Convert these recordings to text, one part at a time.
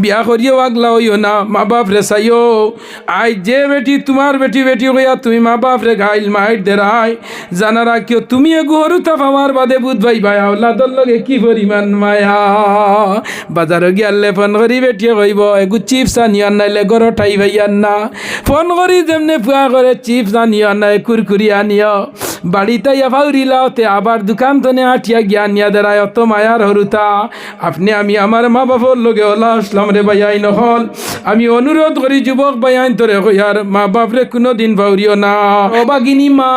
বিয়া করিও, আগলা হইও না, মা বাপ রে চাইও। আই যে বেটি তোমার বেটি বেটি হইয়া তুমি মা বাপ রে গাইল মাইট দেরাই জানারা কেউ তুমি এগু হরুতা পাওয়ার বাদে বুধ ভাই ভাই আওলাদর লগে কি পরিমাণ মায়া। বাজারে গিয়ালে ফোন করি বেটিয়ে কইব এগু চিপস আনিও নাইলে গর ঠাই ভাই না। ফোন করি যেমনে ফুয়া করে চিপস আনিও নাই কুরকুরি আনিও বাড়িতে ইয়া ফাউরি লাওতে আবার দোকান তনে আটিয়া গিয়া নিয়া দেরায় অত মায়ার হরুতা আপনি আমি আমার মা বাবার লগে ওলা আসলাম রে ভাইয়াই নহল আমি অনুরোধ করি যুবক ভাইয়াইন তোরে কইয়ার মা বাপরে কোনো দিন ফাউরিও না। ও বাগিনী মা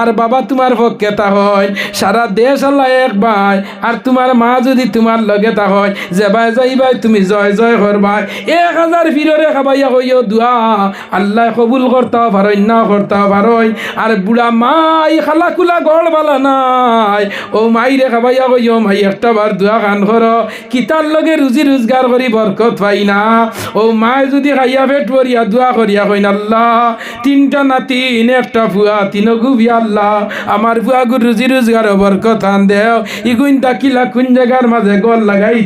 আর বাবা তোমার পক্ষে তা হয়? সারা দেশ আল্লাহ এক ভাই আর তোমার মা যদি তোমার লগে তা হয়, যে ভাই যাইবাই তুমি জয় জয় করবাই এক হাজার ফিররে খাবাইয়া কইও দুয়া আল্লাহ কবুল করতে পারই না করতে পারই আর বুড়া মাই খালা কুলা গড় বালা নাই। ও মাই রে খাবাইয়া কইও মাই একটা বার দুয়া গান কর কিতার লগে রুজি রোজগার করি বরকত পাই না ও মায় যদি খাইয়া পেট ভরিয়া দুয়া করিয়া আল্লাহ, তিনটা নাতিন একটা ফুয়া তিন গুবি, আল্লাহ, আমার ফুয়া রোজগার দেও। তাকিলা কোন জায়গার মাঝে গল লাগাই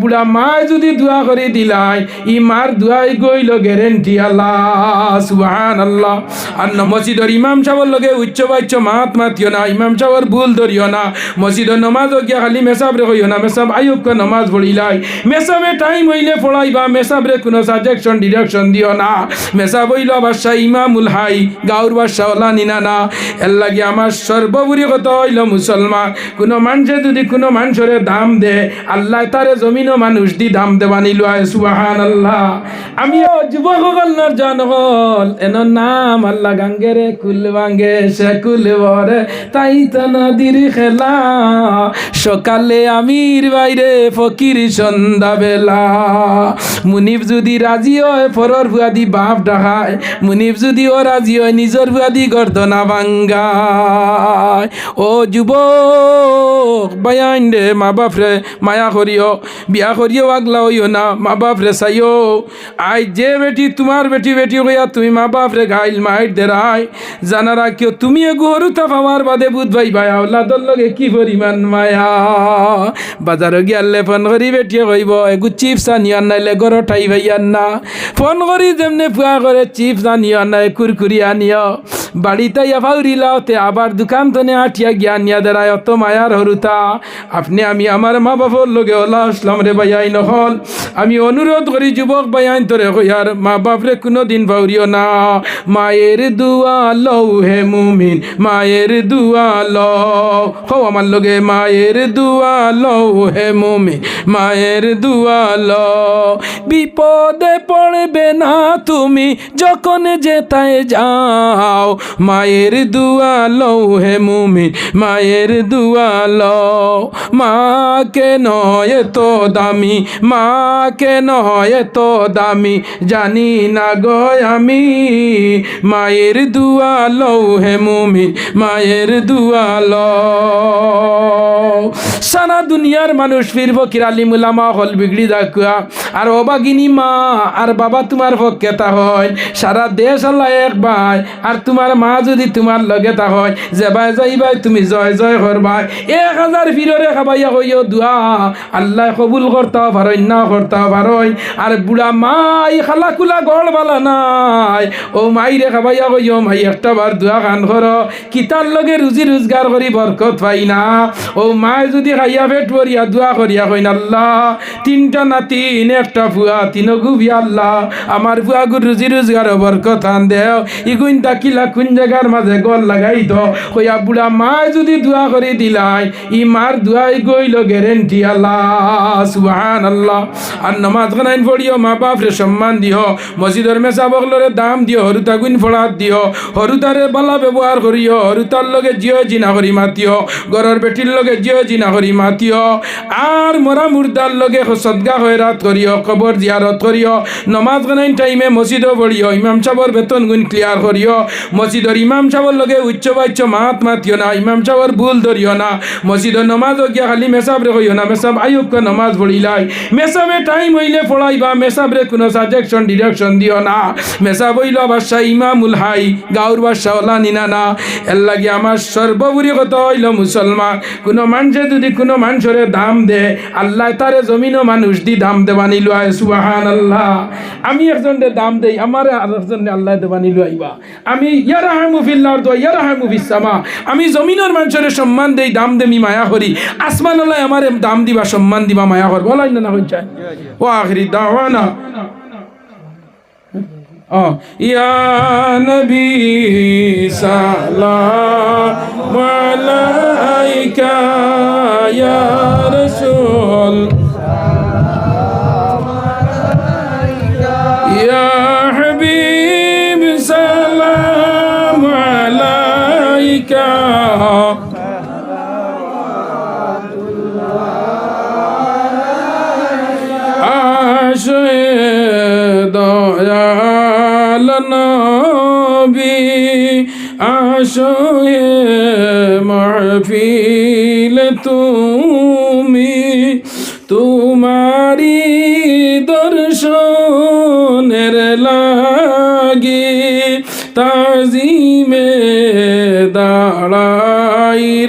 বুড়া মায় যদি দুয়া দিলাই, ই মার দুয়াই গইল গ্যারেন্টি আল্লাহ সুবহান আল্লাহ আর মসজিদর ইমাম সাহর লগে উচ্চ বাচ্চ মাত মাতিও না, ইমাম সাহর ভুল ধরিও না। মসজিদর নমাজ গিয়া খালি মেসাব রে কইও না, মেসাব আয়ুবকে নমাজ পড়িলাই। মেসাবে টাইম হইলে পড়াইবা মেসাব রে কোনো সাজেকশন ডিরেকশন দিও না। মেসাব হইল বাদশাহ ইমামুল হাই গাউর বাদশাহ ওলা নিনা না। এর লাগে আমার সর্বোপরি কথা হইল মুসলমান, কোনো মানুষে যদি কোনো মানুষের দাম দে, আল্লাহ তারে জমিনও মানুষ দি দাম দেবানি লয় সুবাহান আল্লাহ আমিও যুবকসকল জন হল এন নাম আল্লাহ গাঙ্গেরে কুল বাঙ্গে সে কুল তাই তো নদীর খেলা। সকালে আমির বাইরে ফকির সন্ধ্যা মুনিব যদি রাজি হয় পরর ভুয়াদি বাপ ডাহায় মুনিব যদি ও রাজি হয় নিজর ভুয়াদি গর্দনা বাঙ্গায় ও যুবক বায়াইন রে মা বাপ রে মায়া করিও বিয়া করিও আগলা হইও না, মা বাপ রে চাইও আই, যে বেটি তোমার বেটি বেটি হইয়া তুমি মা বাপ রে গাইল মাইট দেরাই জানারা কেউ তুমি এগু হরুতা পাওয়ার বাদে বুধ ভাই ভাই আওলাদর লগে কি পরিমাণ মায়া। বাজারে গিয়ালে ফোন করি বেটিয়ে কইব এগু চিপস আনিও নাইলে গর ঠাই ভাইয়ান না ফোন করি যেমনি ফুয়া করে, চিপস আনিও নাই কুরকুরি আনিও বাড়িতে ইয়া ফাউরি লাওতে আবার দোকান তনে আটিয়া গিয়া নিয়া দেরায় অত মায়ার হরুতা। আপনি আমি আমার মা বাবার লগে ওলা আসলাম রে ভাইয়াই নহল। আমি অনুরোধ করি যুবক ভাইয়াইন তোরে কইয়ার মা বাপরে কোনো দিন ফাউরিও না। মায়ের দুয়া লও হে মুমিন, মায়ের দুয়া লও। হও আমার লগে, মায়ের দুয়া লও হে মুমিন, মায়ের দুয়া লও। বিপদে পড়বে না তুমি, যখন যেতায় যাও। মায়ের দুয়া লও হে মুমিন, মায়ের দুয়া লও। মা কেন এত দামি মা কেন এত দামি, জানি না গো আমি। মায়ের দুয়া লও হে মুমিন, মায়ের দুয়া লও। সারা দুনিয়ার মানুষ ফিরব কিরালি মুলামা হল বিগড়ি দেখুয়া আর অবাগিনী মা, আর বাবা তোমার পক্ষে তা হয়। সারা দেশ আল্লাহ এক ভাই, আর তোমার মা যদি তোমার লগে তা হয়, যে ভাই যাইবাই তুমি জয় জয় করবাই এক হাজার ফিররে খাবাইয়া কইও দুয়া। আল্লাহ কবুল করতে পারই না করতে পারই আর বুড়া মাই খালা কুলা গড় বালা নাই। ও মাইরে খাবাইয়া কইও মাই একটা বার দুয়া গান কর কিতার লগে রুজি রোজগার করি বরকত পাই না। ও মায় যদি খাইয়া পেট ভরিয়া দোয়া করিয়া কইন আল্লাহ। তিনটা নাতিন একটা ফুয়া তিন গুবি আল্লাহ। আমার ফুয়া গুর রুজি রোজগার বরকত আন দেও। ইগুইন তাকিলা কোন জায়গার মাঝে গল লাগাই তো কইয়া বুড়া মায় যদি দোয়া করে দিলাই, ই মার দোয়াই গইল গ্যারেন্টি আল্লাহ সুবহান আল্লাহ আর নমাজ খানাইন পড়িও মা বাপ রে সম্মান দিও, মসজিদের মেসা বগলরে দাম দিও, হরুতা গুইন ফড়াত দিও, হরুতারে বালা ব্যবহার করিও, হরুতার লগে জিও জিনা করি মাতিও, গরর বেটির লগে জিও জিনা করি মাতিও, আর মরা মুর্দার লগে সদগা হয়ে রাত করিও, কবর জিয়ারত করিও, নমাজ গানাইন টাইমে মসজিদও পড়িও, ইমাম সাহর বেতন গুণ ক্লিয়ার করিও মসজিদর ইমাম সাহর লগে উচ্চ বাচ্চ মাত মাতিও না, ইমাম সাহর ভুল ধরিও না। মসজিদর নমাজ গিয়া খালি মেসাব রে কইও না মেসাব আয়ুব নমাজ পড়িলাই মেসাবে টাইম হইলে পড়াইবা মেসাব রে কোনো সাজেকশন ডিরেকশন দিও না। মেসাব হইল বাদশাহ ইমামুল হাই গাউর বাদশাহ ওলা নিনা না। এর লাগে আমার সর্বোপরি কত হইল মুসলমান কোনো মানুষে যদি কোনো মানুষের দাম দে, আল্লাহ তারে জমিনও মানুষ দি দাম দেবানি লয় সুবাহান আল্লাহ আমি একজনের দাম দেই আমার আর একজনে আল্লাহ দেবানি লইবা আমি আমি জমিনের মানুষের সম্মান দেই, দাম দেমি মায়া হরি আসমান ওলাই আমার দাম দিবা, সম্মান দিবা, মায়া হর বলাই না হয়ে যায়। ও আখরি দাওয়ানা। ইয়া ইয়া দয়াল নবী আশে মাহফিল তুমি তোমারি দর্শনের লাগি তাজিমে দাঁড়াই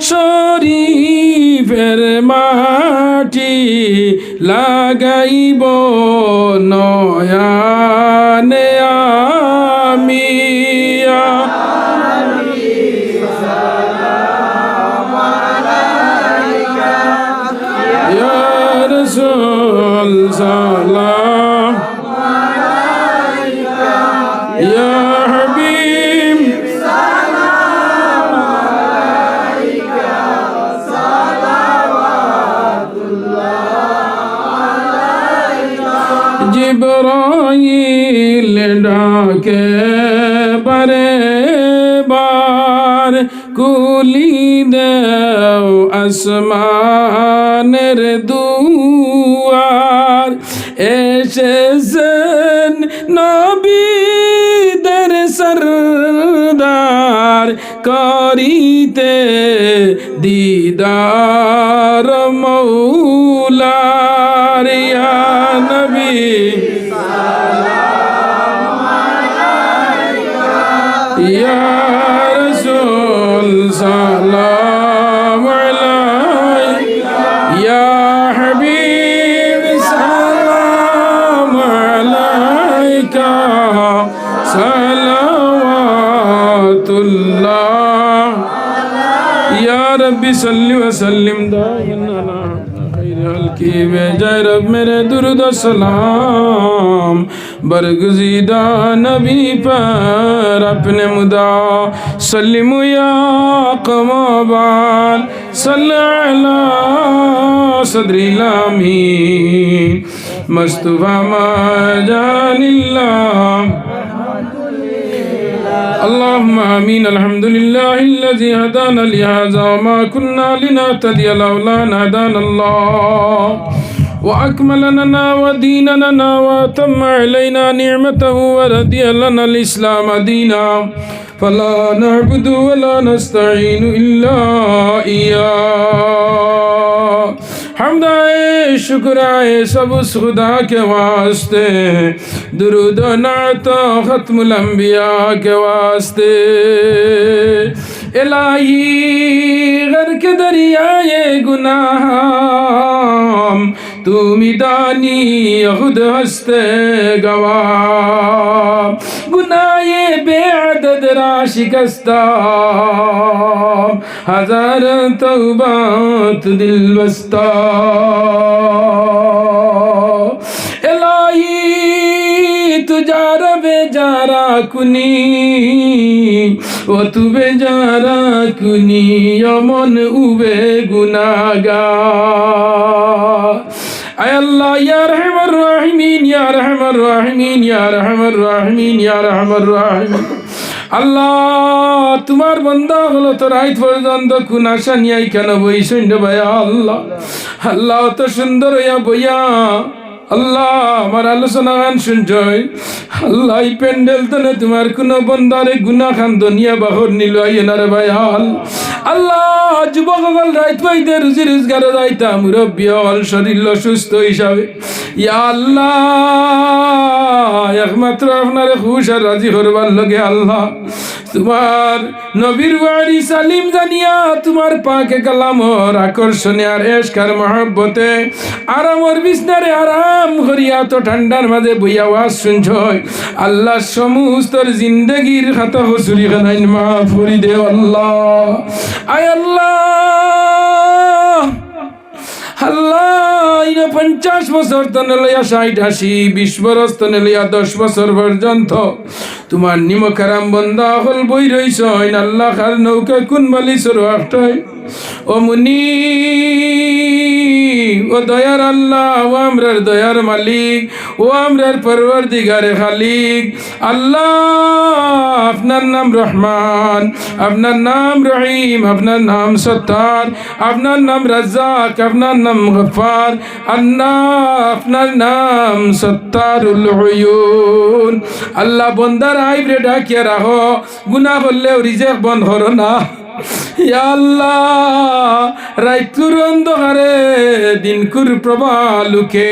শরীফের মাটি লাগাইব নয়ানে আমিয়া। জিব্রাইল ডাকে বারে বার কুলি দেও আসমানের দুয়ার। এসেছেন নবীদের সরদার করিতে দিদার মৌলার صلی وسلم دائنا خیر حلقی بے جائے رب میرے درد و سلام. برگزیدہ نبی پر اپنے مدا سلیم یا قمابان صلی اللہ صدری لامین مصطفیٰ ما جان اللہ. اللهم آمين. الحمد لله الذي هدانا لهذا وما كنا لنهتدي لولا أن هدانا الله. واكمل لنا وديننا واتم علينا نعمته ورضي لنا الإسلام دينا. فلا نعبد ولا نستعين إلا إياه. हमदाए शुक्राए सब उस खुदा के वास्ते दुरुद नात ख़त्म लम्बिया के वास्ते इलाही घर के दरियाए गुनाह তুমি দানি খুদ হস্তে গওয়া গুনায়ে বেআদদ রা শিকস্তাম হাজার তৌবাত দিল বস্তা এলাহি তুজার বেজারা কুনি, ও তু বেজারা কুনি, অমন উবে গুনাগা আয় আল্লাহ, ইয়া রহমান রাহিমিন, ইয়া রহমান রাহিমিন, ইয়া রহমান রাহিমিন, ইয়া রহমান রাহিমিন। আল্লাহ, তোমার বন্ধা হলো তো রাইত পর্যন্ত কোন আশা নিয়ে কেন বই শুনতে ভাইয়া আল্লাহ? আল্লাহ তো সুন্দর হইয়া বইয়া আল্লাহ, আমার আলোচনা গান শুনছই। আল্লাহ, এই প্যান্ডেল তো না তোমার কোনো বন্দারে গুনা খান দুনিয়া বাহর নিল আইনারে ভাই আল আল্লাহ যুবকসকল রাইত পাইতে রুজি রোজগারে যাইতা মুরব্বী হল শরীর সুস্থ হিসাবে। ইয়া আল্লাহ, একমাত্র আপনারে খুশ আর রাজি করবার লগে আল্লাহ, তোমার নবীর বাড়ি সালিম জানিয়া তোমার পাকে কালামর আকর্ষণে আর এসকার মহব্বতে আরামর বিছনারে আরাম করিয়া তো ঠান্ডার মাঝে বইয়া ওয়াজ শুনছ আল্লাহ সমস্ত জিন্দগির খাতা হসুরি খানাইন মা ফুরি দে আল্লাহ। আয় আল্লাহ। পঞ্চাশ বছর তনে লইয়া ষাট আশি, বিশ বরস তনে লইয়া দশ বছর পর্যন্ত। তোমার নিমকারাম বন্ধা হল বই রইছ আল্লাহ খার নৌকা কোন বালি সরু একটাই ও মুনি, ও দয়ার আল্লাহ, ও আমরার দয়ার মালিক, ও আমরার পরবর দিগারে খালিক। আল্লাহ, আপনার নাম রহমান, আপনার নাম রহিম, আপনার নাম সত্তার, আপনার নাম রাজ্জাক, আপনার নাম গফার, আল্লাহ, আপনার নাম সত্তারুল হুয়ুন আল্লাহ, বন্দার আইব্রে ডাকিয়া রাখো গুনাহ করলেও রিজেক বন্ধ করো না। আল্লাহ, রাইতুর অন্ধকারে দিনকুর প্রভা লুকে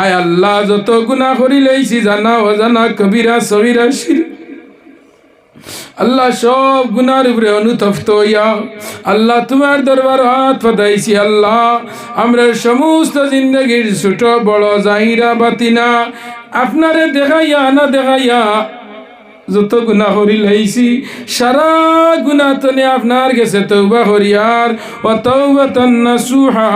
আয় আল্লাহ, যত গুণা করি জানা অজানা কবিরা সবিরা শির। আল্লাহ, সব গুনার উপরে অনুতপ্ত হইয়া, আল্লাহ, তোমার দরবার হাত পাতাইছি আল্লাহ। আমরা সমস্ত জিন্দগির ছোট বড় জাহিরা বাতিনা। আপনারে দেখাইয়া না দেখাইয়া যত গুণা করি লাইছি সারা গুণা তনে আপনার গেছে তৌবা করিয়ার ও তৌবাতান নাসুহা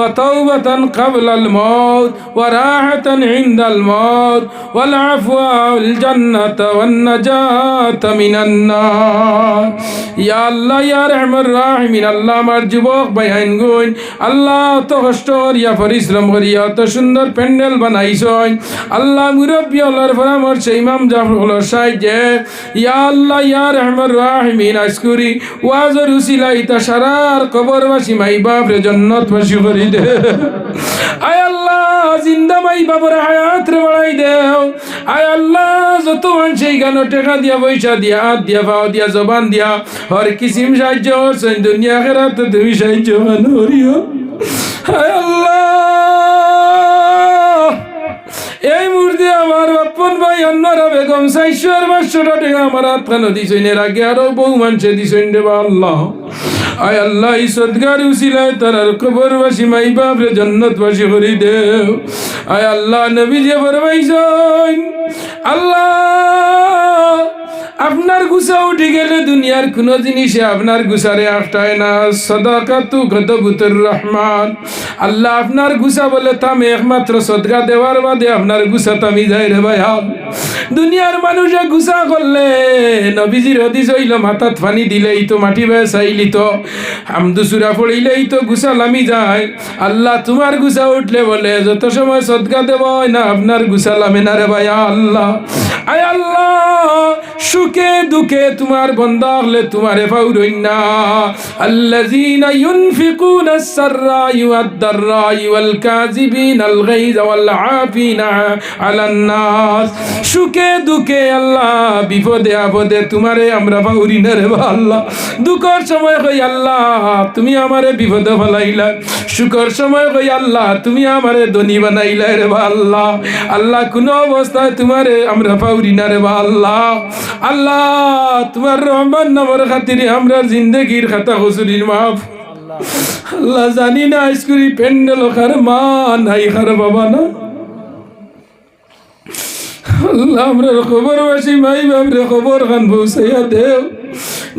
ও তৌবাতান কাবলাল মউত ও রাহাতান ইনদাল মউত, ওয়াল আফওয়া ওয়াল জান্নাত ওয়ান নাজাত মিনান ইয়া আল্লাহ, ইয়া রহমান রাহিমিন, আল্লাহ আমার যুবক বাইন গুণ, আল্লাহ তো কষ্ট করিয়া, পরিশ্রম করিয়া তো সুন্দর প্যান্ডেল বানাইছই। আল্লাহ মুরব্বী আল্লাহর পরামর্শ ইমাম জাফর সাহায্যে ইয়া আল্লাহ, ইয়া রহমান রাহিমিন আজকুরি ওয়াজর উসিলা ইতা সারার কবরবাসী মাই বাপ রে জন্নত বাসী করি দে। আয় আল্লাহ, জিন্দা মাই বাবার হায়াত রে বাড়াই দেও। আয় আল্লাহ, যত মানুষ গানো টেকা দিয়া, পয়সা দিয়া, হাত দিয়া পাও দিয়া, জবান দিয়া, হর কিসিম সাহায্য করছেন, দুনিয়া খেরাত তুমি সাহায্য মানোরিও হায় আল্লাহ। এই মুহূর্তে আমার বাপন ভাই অন্যরা বেগম সাইশ্বর টাকা আমার হাত দিছেন, এর আগে আরও বহু মানুষে দিছেন দেবা আল্লাহ। আয় আল্লাহ, এই সদগার উসিলায় তার কবরবাসী মাই বাপরে জন্নতবাসী করি দেও। আয় আল্লাহ, নবী যে বরবাইছেন আল্লাহ আপনার গুছা উঠে গেলে দুনিয়ার কোন জিনিসে আপনার গুছারে আটটায় না। সদাকাতু গদবুতুর রহমান। আল্লাহ আপনার গুছা বলে তামে একমাত্র সদকা দেওয়ার বাদে আপনার গুছা তামি যায় রে ভাই দুনিয়ার মানুষে গুছা করলে নবীজির হদিস হইল, মাথাত পানি দিলেই তো, মাটি বেয়ে চাইলি তো, হামদু সুরা পড়িলেই তো গুছা লামি যায়। আল্লাহ তোমার গুছা উঠলে বলে, যত সময় সদকা দেব না, আপনার গুছা লামে না রে ভাই আল্লাহ। আয় আল্লাহ দুখে দুখে তোমার বন্ধা হলে তোমার সুখে আল্লাহ বিপদে আপদে তোমারে আমরা রে আল্লাহ। সময় কই আল্লাহ, তুমি আমারে বিপদে ফলাইলা। সুখের সময় কই আল্লাহ, তুমি আমারে ধনী বানাইলা রে আল্লাহ। আল্লাহ কোন অবস্থায় তোমারে আমরা ফাউরিনা রে আল্লাহ। আল্লাহ, তোমার রহমান নামের খাতিরে আমরা জিন্দগির খাতা হুসুরির মাফ। আল্লাহ জানি না আইসকুরি প্যান্ডেল খার মা নাই, খার বাবা না। আল্লাহ আমরা খবর বাসি মাই বাবরে খবর খান পৌঁছাইয়া দেও।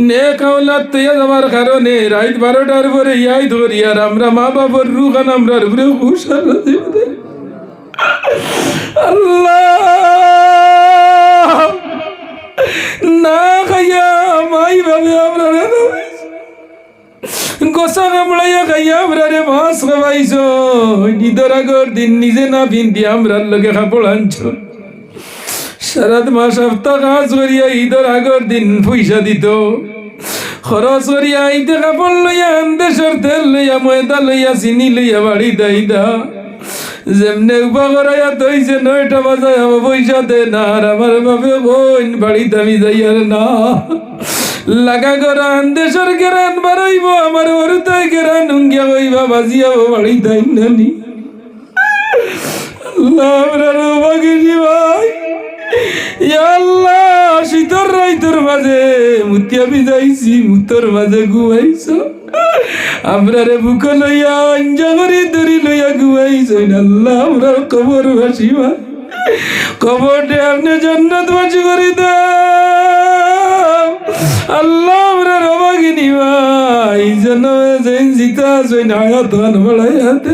নে কাউলাত তৈয়া যাবার কারণে রাত বারোটার পরে ইয়াই ধরি, আর আমরা মা বাবার রু খান আমরা উপরে খুশাল আল্লাহ! না খাইয়া মাই ভাবে আমরা গোসা কামড়াইয়া খাইয়া আমরা রে মাছ খাওয়াইছ। ঈদের আগর দিন নিজে না পিন্দি আমরার লগে কাপড় আনছ। সারাত মাস সপ্তাহ কাজ করিয়া ঈদের আগর দিন পয়সা দিত। খরচ করিয়া আইতে কাপড় লইয়া আন্দেশর তেল লইয়া, ময়দা লইয়া, চিনি লইয়া, বাড়ি দাই দা। যেমনে উপা করাইয়া তৈছে নয়টা বাজায় আমার পয়সা দে না, আর আমার বাপে বোন বাড়িতে আমি যাই আর না। লাগা করা আন্দেশর গেরান বাড়াইব, আমার ওরতায় গেরান উঙ্গিয়া কইবা বাড়ি দাই নানি আমরা রোবাগিরি ভাই। আল্লাহ, শীতর রাইতর মাঝে মুতিয়া বিজাইছি মুতর মাঝে ঘুমাইছ। আমরা রে বুক লইয়া অঞ্জা দরি লইয়া ঘুমাইছ আল্লাহ, আমরা কবর ভাসিবা কবরটে আপনি জন্নত বাসি করি দাও। আল্লাহ, আমরা রবাগিনী ভাই যেন যেন জিতা আয়াত হায়াত বাড়াইয়াতে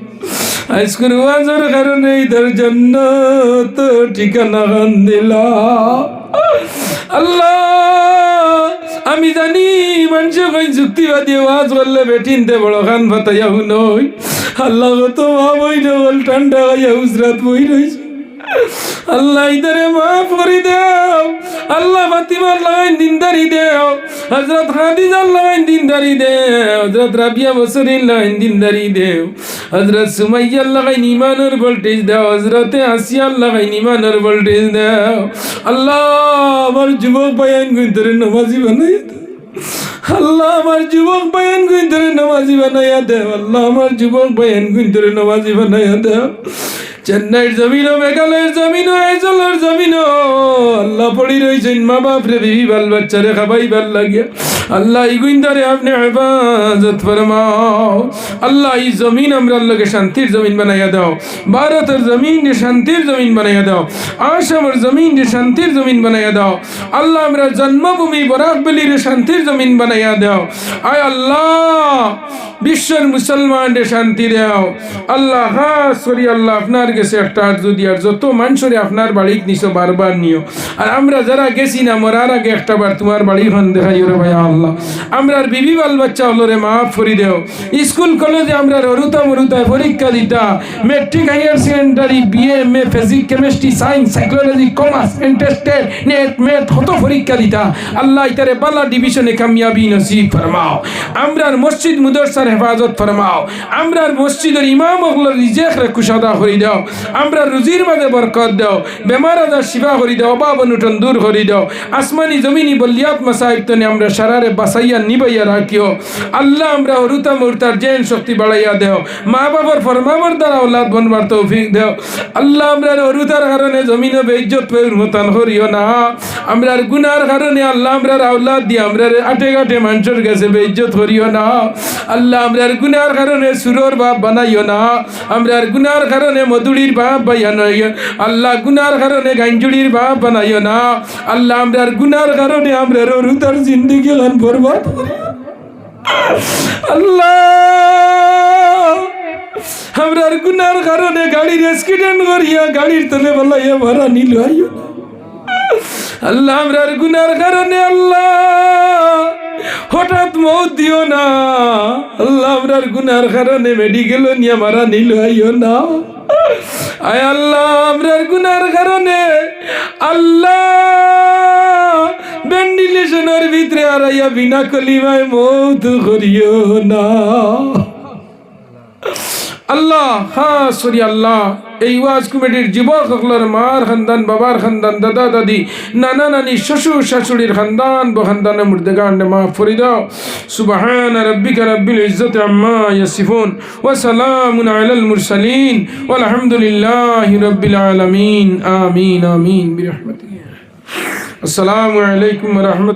আজকের ওয়াজের কারণে ইধার জন্য তো ঠিকানা গান দিলা আল্লাহ, আমি জানি মানুষ কই যুক্তিবাদী ওয়াজ করলে বেটিনতে বড় খান ফাতাইয়া নই আল্লাহ তো মা বই বল ঠান্ডা গাইয়া উজরাত বই রয়েছে আল্লাহ ইদারে মাফ করে দেও। আল্লাহ ফাতিমার লাগাইন দিনদারি দেও। হজরত খাদিজার লাগাইন দিনদারি দেও। হজরত রাবিয়া বসরিন লাগাইন দিনদারি দেও। হজরত সুমাইয়ার লাগাইন ইমানের ভোল্টেজ দেও। হজরতে আসিয়ার লাগাইন ইমানের ভোল্টেজ দেও। আল্লাহ, আমার যুবক বায়ান গুইন্তরে নমাজি বানাই আল্লাহ, আমার যুবক বায়ান গুইন্তরে নমাজি বানাইয়া দেও। আল্লাহ, আমার যুবক বায়ান গুইন্তরে নমাজি বানাইয়া দেও। চেন্নাইয়ের জমিনও, মেঘালয়ের জমিনও আইজলের জমিনও। পড়ি রয়েছেন মা বাপ রে, বিবি বাল খাবাই ভালো লাগিয়া। আল্লাহ এই গুইন্দারে আপনি হেফাজত ফরমাও। আল্লাহ এই জমিন আমরা আল্লাহকে শান্তির জমিন বানাইয়া দাও। ভারতের জমিন রে শান্তির জমিন বানাইয়া দাও। আসামের জমিন রে শান্তির জমিন বানাইয়া দাও। আল্লাহ আমরা জন্মভূমি বরাকবলি রে শান্তির জমিন বানাইয়া দাও। আয় আল্লাহ, বিশ্বের মুসলমান রে শান্তি দাও। আল্লাহ খাস করি, আল্লাহ আপনার গেছে একটা আর যদি আর যত মানুষরে আপনার বাড়িতে নিছো, বারবার নিও। আর আমরা যারা গেছি না, মরার আগে একটা বার তোমার বাড়ি হন দেখাই রে ভাই আল্লাহ। আমরা বিবি বাল বাচ্চা হলো রে, মাফ করি দেও। স্কুল, কলেজে আমরা রুতা মরুতায় পরীক্ষা দিতা। Matric higher secondary BA M A physics chemistry science psychology commerce interested NET মেট কত পরীক্ষা দিতা। আল্লাহ ইতারে বালা ডিভিশনে কামিয়াবি নসিব ফরমাও। আমরার মসজিদ মুদরসার হেফাজত ফরমাও। আমরার মসজিদের ইমাম ওগুলোর রিজেক রে কুশাদা করি দাও। আমরা রুজির মাঝে বরকত দাও। বেমার আজার শিবা করি দাও। অভাব অনুটন দূর করি দাও। আসমানি জমিনি বলিয়াত মাসাহিব তনে আমরা সারারে বাসাইয়া নিবাইয়া রাখিও। আল্লাহ আমরা হরুতা মুরতার জেন শক্তি বাড়াইয়া দেও। মা বাবার ফরমাবর দ্বারা ওলাদ বনবার তৌফিক দেও। আল্লাহ আমরা হরুতার কারণে জমিনে বেইজ্জত পেউর মতান করিও না। আমরা গুনার কারণে আল্লাহ আমরা আউলাদ দিয়ে আমরা আটে ঘাটে মানুষের কাছে বেইজ্জত করিও না। আল্লাহ আমরা গুনার কারণে সুরর বাপ বানাইও না। আমরা গুনার কারণে মধুরির বাপ বানাইও আল্লাহ গুনার কারণে গাঞ্জুড়ির বাপ বানাইও না। আল্লাহ আমরা গুনার কারণে আমরা রুতার জিন্দগি গান বরবাদ না। আল্লাহ। আমরার গুনার কারণে গাড়ির অ্যাক্সিডেন্ট করিয়া গাড়ির তলে বলাইয়া ভাড়া নিল আইও না। আল্লাহ আমরার গুনার কারণে আল্লাহ। হঠাৎ মৌত দিও না। আল্লাহ আমরার গুনার কারণে মেডিকেল নিয়ে মারা নিল আইও না। আয় আল্লাহ আমরার গুনার কারণে আল্লাহ ভেন্টিলেশনের ভিতরে আরাইয়া বিনা কলিমায় মৌত করিও না। আল্লাহ হ্যাঁ সরি আল্লাহ। এই ওয়াজ কমিটির যুবক সকলের মার খানদান, বাবার খানদান, দাদা, দাদি, নানা, নানি, শ্বশুর, শাশুড়ির খানদান বখানদানে মুর্দেগান্ডে মা ফরিদাও সুবহান রব্বিকা রব্বিল ইজ্জতি আম্মা ইয়াসিফুন। ওয়া সালামুন আলাল মুরসালিন। ওয়ালহামদুলিল্লাহি রাব্বিল আলামিন। আমিন আমিন, বিরহমাতিহি। আসসালামু আলাইকুম ওয়া রাহমাতুল্লাহ